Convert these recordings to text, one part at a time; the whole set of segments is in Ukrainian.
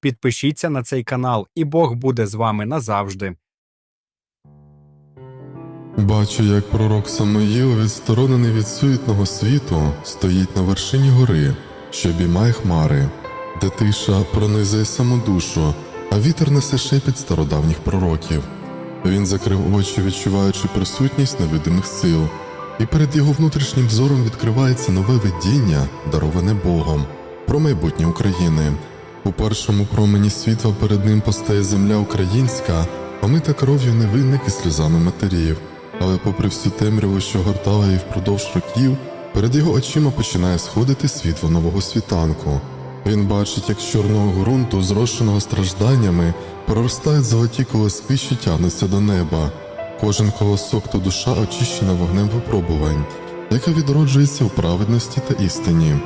підпишіться на цей канал, і Бог буде з вами назавжди. Бачу, як пророк Самоїл, відсторонений від суетного світу, стоїть на вершині гори, що обіймає хмари, де тиша пронизує саму душу, а вітер несе шепіт стародавніх пророків. Він закрив очі, відчуваючи присутність невидимих сил, і перед його внутрішнім зором відкривається нове видіння, дароване Богом, про майбутнє України. У першому промені світла перед ним постає земля українська, омита кров'ю невинних і сльозами матерів. Але попри всю темряву, що гортала її впродовж років, перед його очима починає сходити світло нового світанку. Він бачить, як з чорного ґрунту, зрошеного стражданнями, проростають золоті колоски, що тягнуться до неба. Кожен колосок то душа очищена вогнем випробувань, яка відроджується у праведності та істині.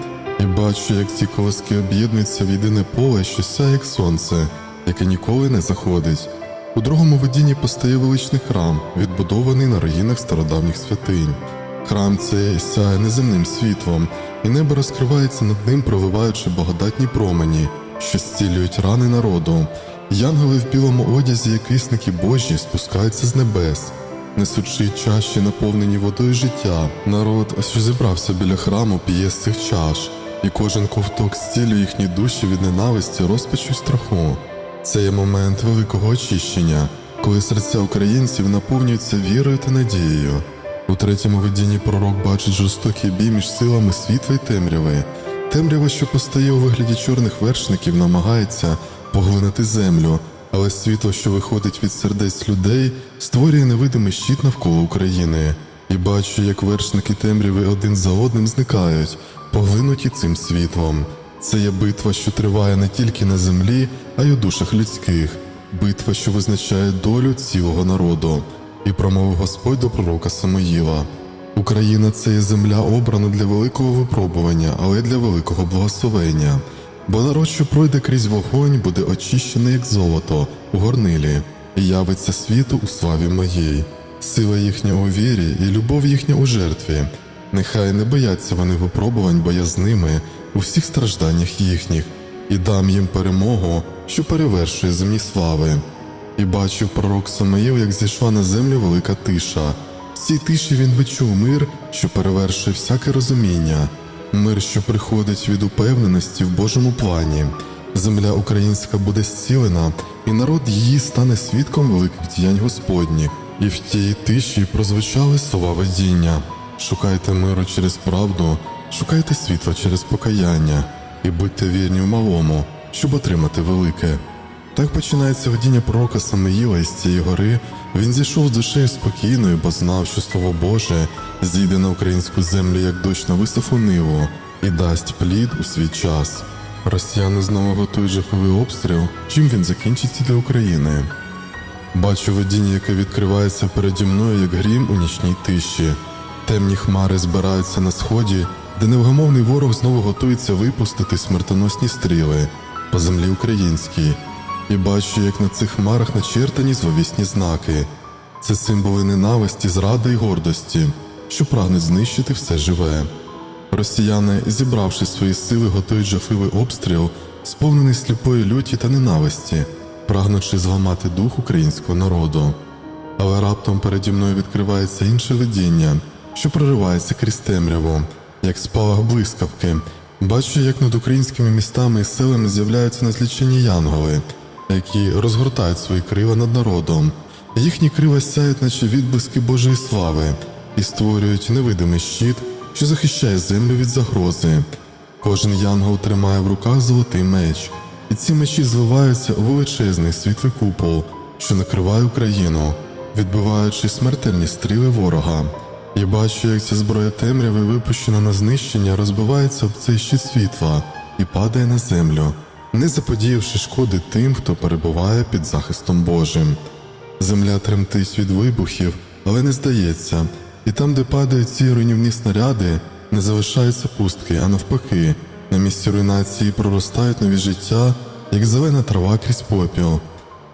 І бачу, як ці колоски об'єднуються в єдине поле, що сяє як сонце, яке ніколи не заходить. У другому видінні постає величний храм, відбудований на руїнах стародавніх святинь. Храм цей сяє неземним світлом, і небо розкривається над ним, проливаючи благодатні промені, що зцілюють рани народу. Янголи в білому одязі, як вісники Божі, спускаються з небес, несучи чаші, наповнені водою життя. Народ, що зібрався біля храму, п'є з цих чаш, і кожен ковток зцілює їхні душі від ненависті, розпачу й страху. Це є момент великого очищення, коли серця українців наповнюються вірою та надією. У третьому видінні пророк бачить жорстокий бій між силами світла й темряви. Темрява, що постає у вигляді чорних вершників, намагається поглинути землю, але світло, що виходить від сердець людей, створює невидимий щит навколо України. І бачу, як вершники темряви один за одним зникають, поглинуті цим світлом. Це є битва, що триває не тільки на землі, а й у душах людських, битва, що визначає долю цілого народу. І промовив Господь до пророка Самоїла. Україна це є земля обрана для великого випробування, але для великого благословення. Бо народ, що пройде крізь вогонь, буде очищений, як золото, у горнилі, і явиться світу у славі моїй. Сила їхня у вірі і любов їхня у жертві. Нехай не бояться вони випробувань, бо я з ними у всіх стражданнях їхніх, і дам їм перемогу, що перевершує земні слави. І бачив пророк Самаїл, як зійшла на землю велика тиша. В цій тиші він відчув мир, що перевершує всяке розуміння, мир, що приходить від упевненості в Божому плані. Земля українська буде зцілена, і народ її стане свідком великих діянь Господніх. І в тій тиші прозвучали слова видіння. Шукайте миру через правду, шукайте світла через покаяння, і будьте вірні в малому, щоб отримати велике. Так починається видіння пророка Самоїла із цієї гори. Він зійшов з душею спокійною, бо знав, що Слово Боже зійде на українську землю, як дощ на висоху ниву, і дасть плід у свій час. Росіяни знову готують жаховий обстріл, чим він закінчиться для України. Бачу видіння, яке відкривається переді мною, як грім у нічній тиші. Темні хмари збираються на сході, де невгамовний ворог знову готується випустити смертоносні стріли по землі українській. І бачу, як на цих хмарах начертані зловісні знаки. Це символи ненависті, зради і гордості, що прагнуть знищити все живе. Росіяни, зібравши свої сили, готують жахливий обстріл, сповнений сліпої люті та ненависті, прагнучи зламати дух українського народу. Але раптом переді мною відкривається інше видіння, що проривається крізь темряву, як спалах блискавки. Бачу, як над українськими містами і селами з'являються незлічені янголи, які розгортають свої крила над народом. Їхні крила сяють, наче відблиски Божої слави, і створюють невидимий щит, що захищає землю від загрози. Кожен янгол тримає в руках золотий меч, і ці мечі зливаються у величезний світлий купол, що накриває Україну, відбиваючи смертельні стріли ворога. Я бачу, як ця зброя темряви, випущена на знищення, розбивається об цей щит світла і падає на землю, не заподіявши шкоди тим, хто перебуває під захистом Божим. Земля тремтить від вибухів, але не здається, і там, де падають ці руйнівні снаряди, не залишаються пустки, а навпаки, на місці руйнації проростають нові життя, як зелена трава крізь попіл.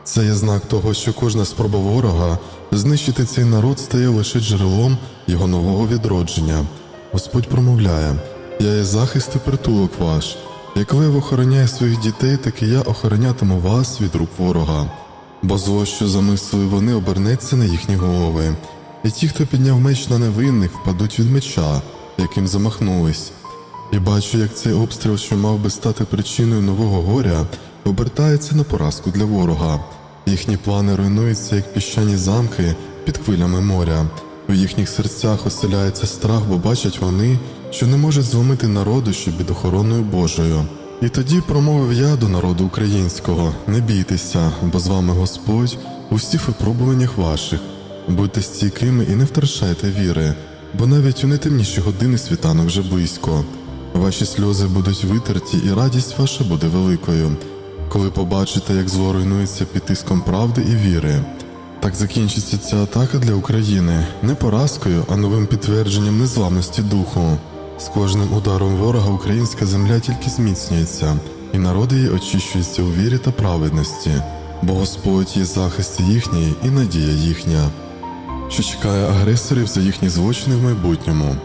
Це є знак того, що кожна спроба ворога знищити цей народ стає лише джерелом його нового відродження. Господь промовляє: Я є захист і притулок ваш, Як Лев охороняє своїх дітей, так і я охоронятиму вас від рук ворога. Бо зло, що замислили вони, обернеться на їхні голови. І ті, хто підняв меч на невинних, впадуть від меча, яким замахнулись. І бачу, як цей обстріл, що мав би стати причиною нового горя, обертається на поразку для ворога. Їхні плани руйнуються, як піщані замки під хвилями моря. У їхніх серцях оселяється страх, бо бачать вони, що не можуть зломити народу, що під охороною Божою. І тоді промовив я до народу українського: не бійтеся, бо з вами Господь у всіх випробуваннях ваших. Будьте стійкими і не втрачайте віри, бо навіть у найтемніші години світанок вже близько. Ваші сльози будуть витерті, і радість ваша буде великою, коли побачите, як зло руйнується під тиском правди і віри. Так закінчиться ця атака для України не поразкою, а новим підтвердженням незламності духу. З кожним ударом ворога українська земля тільки зміцнюється, і народ її очищується у вірі та праведності, бо Господь є захист їхній і надія їхня, що чекає агресорів за їхні злочини в майбутньому.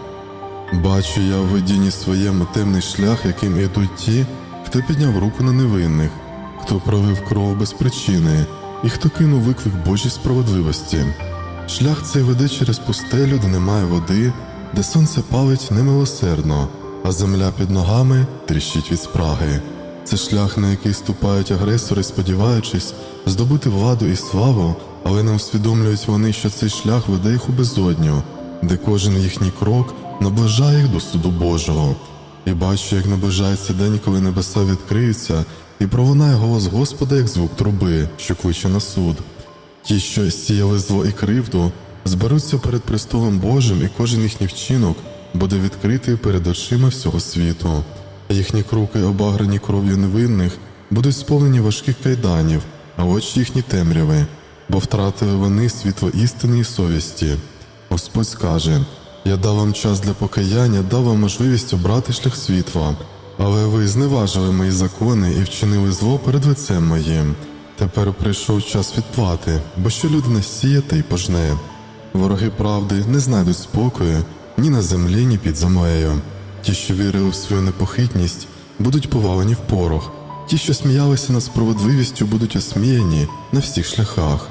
Бачу я в видінні своєму темний шлях, яким ідуть ті, хто підняв руку на невинних, хто пролив кров без причини, і хто кинув виклик Божій справедливості. Шлях цей веде через пустелю, де немає води, де сонце палить немилосердно, а земля під ногами тріщить від спраги. Це шлях, на який ступають агресори, сподіваючись здобути владу і славу, але не усвідомлюють вони, що цей шлях веде їх у безодню, де кожен їхній крок наближає їх до суду Божого. І бачу, як наближається день, коли небеса відкриються, і пролунає голос Господа, як звук труби, що кличе на суд. Ті, що сіяли зло і кривду, зберуться перед престолом Божим, і кожен їхній вчинок буде відкритий перед очима всього світу. Їхні круки, обаграні кров'ю невинних, будуть сповнені важких кайданів, а очі їхні темряви, бо втратили вони світло істини і совісті. Господь скаже: Я дав вам час для покаяння, дав вам можливість обрати шлях світла, але ви зневажили мої закони і вчинили зло перед лицем моїм. Тепер прийшов час відплати, бо що людина сіє та й пожне. Вороги правди не знайдуть спокою ні на землі, ні під землею. Ті, що вірили в свою непохитність, будуть повалені в порох. Ті, що сміялися над справедливістю, будуть осміяні на всіх шляхах.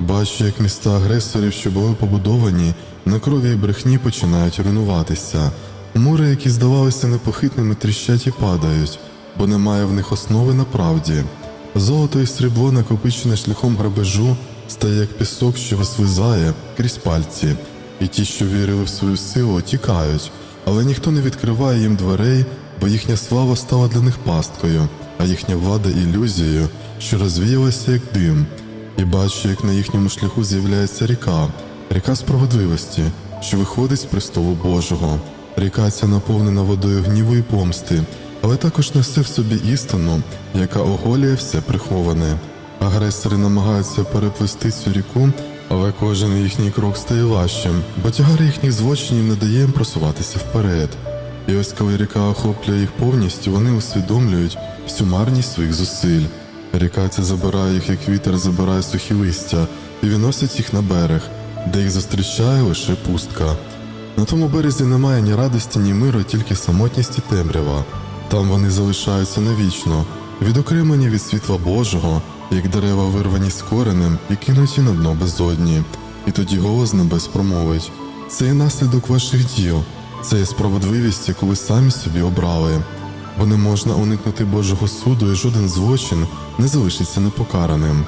Бачу, як міста агресорів, що були побудовані, на крові і брехні починають руйнуватися. Мури, які здавалися непохитними, тріщать і падають, бо немає в них основи на правді. Золото і срібло, накопичене шляхом грабежу, стає як пісок, що вислизає крізь пальці, і ті, що вірили в свою силу, тікають, але ніхто не відкриває їм дверей, бо їхня слава стала для них пасткою, а їхня влада ілюзією, що розвіялася як дим. І бачу, як на їхньому шляху з'являється ріка, ріка справедливості, що виходить з престолу Божого. Ріка ця наповнена водою гніву і помсти, але також несе в собі істину, яка оголює все приховане. Агресори намагаються переплисти цю ріку, але кожен їхній крок стає важчим, бо тягар їхніх злочинів не дає їм просуватися вперед. І ось коли ріка охоплює їх повністю, вони усвідомлюють всю марність своїх зусиль. Ріка ця забирає їх, як вітер забирає сухі листя, і відносить їх на берег, де їх зустрічає лише пустка. На тому березі немає ні радості, ні миру, тільки самотність і темрява. Там вони залишаються навічно, відокремлені від світла Божого, як дерева вирвані з коренем і кинуті на дно безодні. І тоді голос небес промовить: це є наслідок ваших діл, це є справедливість, яку ви самі собі обрали. Бо не можна уникнути Божого суду, і жоден злочин не залишиться непокараним.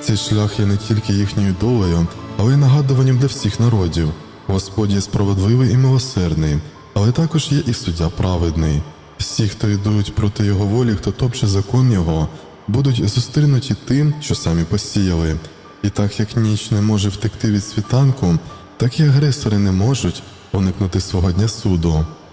Цей шлях є не тільки їхньою долею, але й нагадуванням для всіх народів. Господь є справедливий і милосердний, але також є і суддя праведний. Всі, хто йдуть проти його волі, хто топче закон його, будуть зустрінуті тим, що самі посіяли. І так як ніч не може втекти від світанку, так і агресори не можуть уникнути свого дня суду.